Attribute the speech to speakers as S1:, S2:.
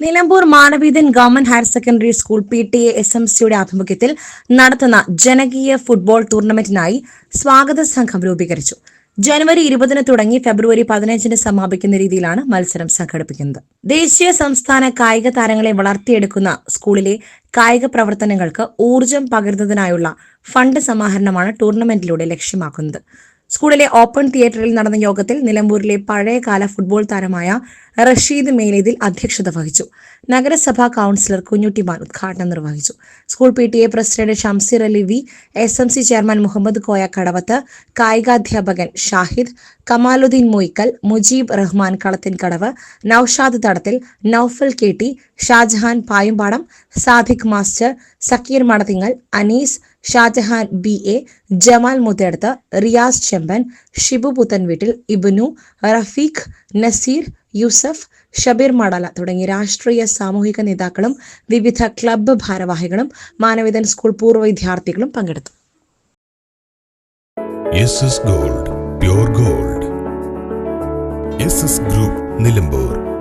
S1: Nilambur Manavedan government higher secondary school P T A S M സിയുടെ ആഭിമുഖ്യത്തിൽ നടത്തുന്ന ജനകീയ ഫുട്ബോൾ ടൂർണമെന്റിനായി സ്വാഗത സംഘം രൂപീകരിച്ചു. ജനുവരി ഇരുപതിന് തുടങ്ങി ഫെബ്രുവരി പതിനഞ്ചിന് സമാപിക്കുന്ന രീതിയിലാണ് മത്സരം സംഘടിപ്പിക്കുന്നത്. ദേശീയ സംസ്ഥാന കായിക താരങ്ങളെ വളർത്തിയെടുക്കുന്ന സ്കൂളിലെ കായിക പ്രവർത്തനങ്ങൾക്ക് ഊർജം പകരുന്നതിനായുള്ള ഫണ്ട് സമാഹരണമാണ് ടൂർണമെന്റിലൂടെ ലക്ഷ്യമാക്കുന്നത്. സ്കൂളിലെ ഓപ്പൺ തിയേറ്ററിൽ നടന്ന യോഗത്തിൽ നിലമ്പൂരിലെ പഴയകാല ഫുട്ബോൾ താരമായ റഷീദ് മേലേതിൽ അധ്യക്ഷത വഹിച്ചു. നഗരസഭാ കൌൺസിലർ കുഞ്ഞുട്ടിമാൻ ഉദ്ഘാടനം നിർവഹിച്ചു. School P T A president Shamsir Ali V S M C chairman Muhammad Koya Kadavath കായികാധ്യാപകൻ Shahid Kamaluddin Moykkal Mujeeb Rahman Kalathinkadavu Naushad Thadathil Naufal K T Shajahan Payumpadam Sadiq master Sakeer Madathingal Anees Shajahan B A Jamal Muthedath Riyas Chemban Shibu Puthenveettil Ibnu Rafeeq Naseer Yusuf Shabeer Madala തുടങ്ങി രാഷ്ട്രീയ സാമൂഹിക നേതാക്കളും വിവിധ club ഭാരവാഹികളും Manavedan school പൂർവ വിദ്യാർത്ഥികളും പങ്കെടുത്തു.
S2: Gold gold. Group Nilambur.